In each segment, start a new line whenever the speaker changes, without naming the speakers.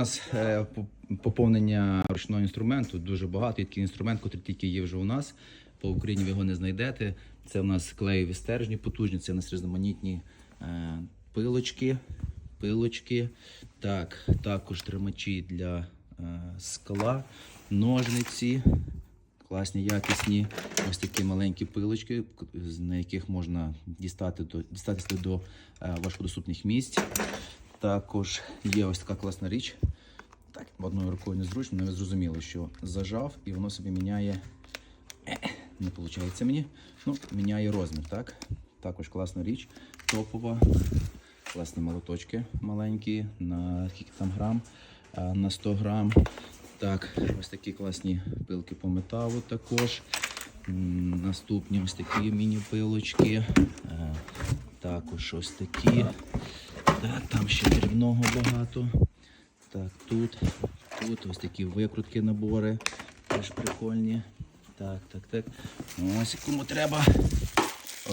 нас е, поповнення ручного інструменту дуже багато. Є такий інструмент, який тільки є вже у нас. По Україні ви його не знайдете. Це у нас клеєві стержні потужні, це у нас різноманітні е, пилочки, пилочки. Так, також тримачі для е, скла, ножниці. Класні, якісні, ось такі маленькі пилочки, на яких можна дістати до, дістатися до важкодоступних місць. Також є ось така класна річ. Так, одною рукою незручно, але ви зрозуміли, що зажав і воно собі міняє. Е, Не виходить мені. Ну, міняє розмір, так? Також класна річ, топова. Класні молоточки маленькі, на скільки там грам, на 100 грам. Так, ось такі класні пилки по металу також. Наступні ось такі міні-пилочки. Е, Також ось такі. Там ще дрібного багато. Так, тут, тут ось такі викрутки набори. Теж прикольні. Так, так, так. Ось кому треба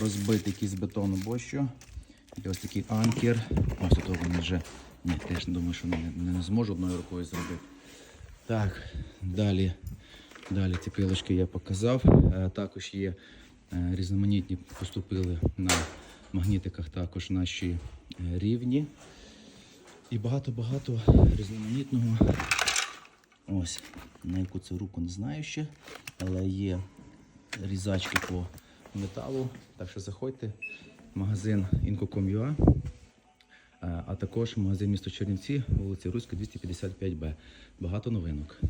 розбити якийсь бетон або що. Є ось такий анкер. Ось того вони вже. Ні, теж думаю, що не, не зможу одною рукою зробити. Так, далі. Далі ці пилочки я показав. Е, Також є е, різноманітні, поступили на магнітиках також наші е, рівні. І багато-багато різноманітного. Ось, на яку це руку не знаю ще, але є різачки по металу. Так що заходьте. Магазин Inco.com.ua, е, а також магазин місто Чернівці, вулиця Руська, 255Б. Багато новинок.